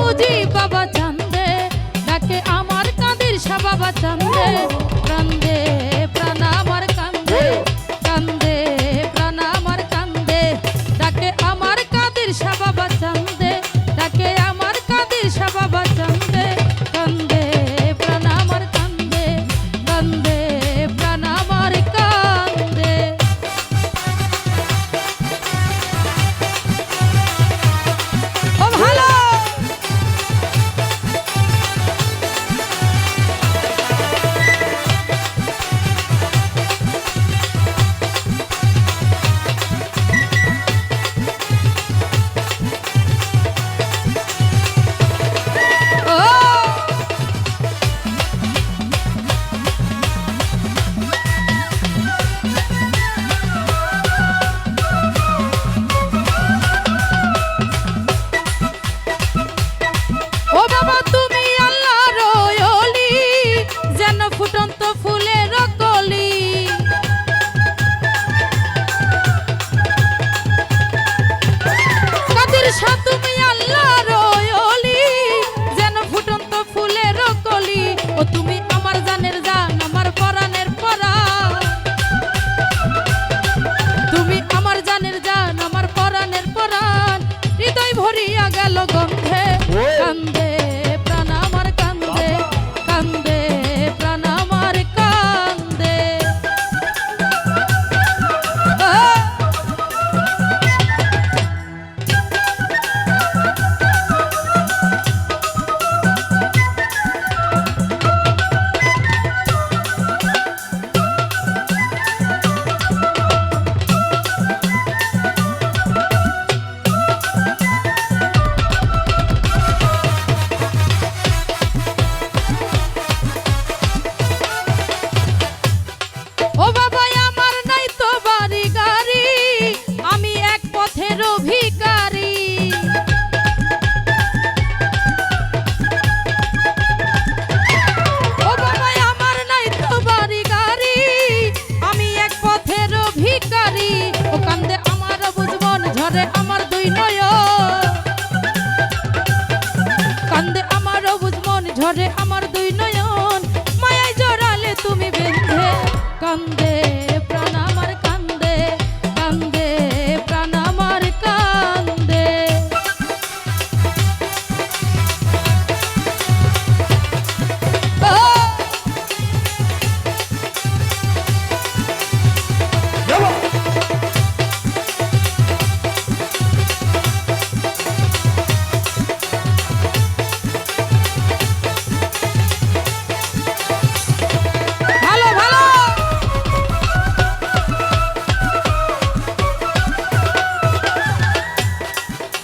বুঝি বাবা চান্দে ডাকে আমার কাঁদির সা বাবা চান্দে? ঝরে আমার দুই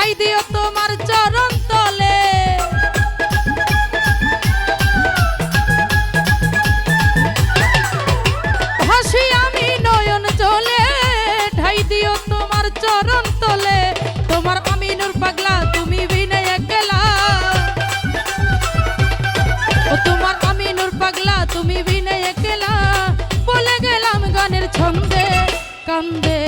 ভাই দিও তোমার চরণ তলে। হাসি চলে ঠাই দিও তোমার পাগলা, তুমি একলা। তোমার পাগলা, তুমি বিনে একলা। বলে গেলাম গানের ছন্দে, কান্দে